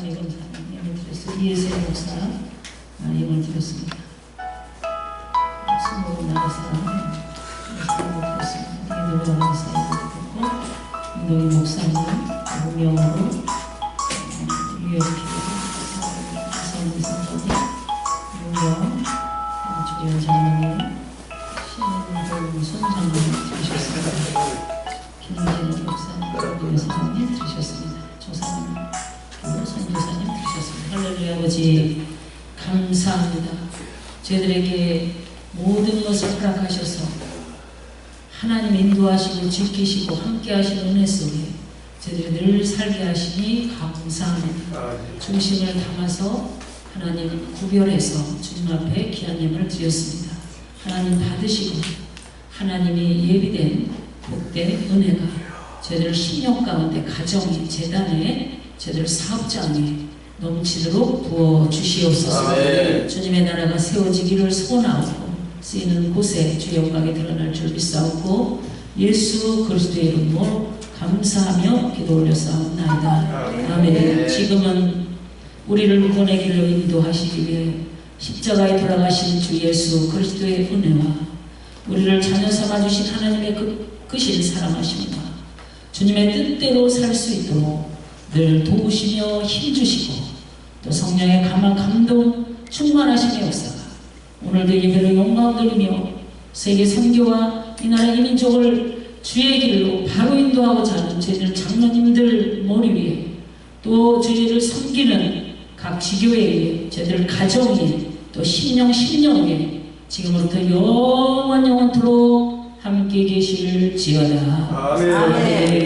감사함이 감사함이 예물 드렸어요. 이혜세 목사 아, 예물 드렸습니다. 스모로 나가서 예물 드렸습니다. 이노래 나가서 예물 드렸고 이노희 목사님 무명으로 신인도 손장님 드리셨습니다. 김진호 목사님 드리셨습니다. 아버지 감사합니다. 저희들에게 모든 것을 허락하셔서 하나님 인도하시고 지키시고 함께 하시는 은혜 속에 저희들이 늘 살게 하시니 감사합니다. 중심을 담아서 하나님 구별해서 주님 앞에 귀한 예물을 드렸습니다. 하나님 받으시고 하나님이 예비된 복된 은혜가 저희들 신령 가운데 가정에 재단에 저희들 사업장에 넘치도록 부어 주시옵소서. 아멘. 주님의 나라가 세워지기를 소원하고 쓰이는 곳에 주 영광이 드러날 줄 믿사옵고 예수 그리스도의 이름으로 감사하며 기도 올려사옵나이다. 아멘. 지금은 우리를 구원하기를 인도하시기 위해 십자가에 돌아가신 주 예수 그리스도의 은혜와 우리를 자녀 삼아 주신 하나님의 그 크신 사랑하심과 주님의 뜻대로 살 수 있도록 늘 도우시며 힘주시고 또 성령의 감화 감동 충만하심의 역사가 오늘도 예배를 영광 돌리며 세계 선교와 이 나라 이 민족을 주의 길로 바로 인도하고자 하는 저희들 장로님들 머리 위에 또 저희를 섬기는 각 지교회에 저희들 가정에 또 신령 신령에 지금부터 영원 영원토록 함께 계실 지어다. 아멘. 아멘.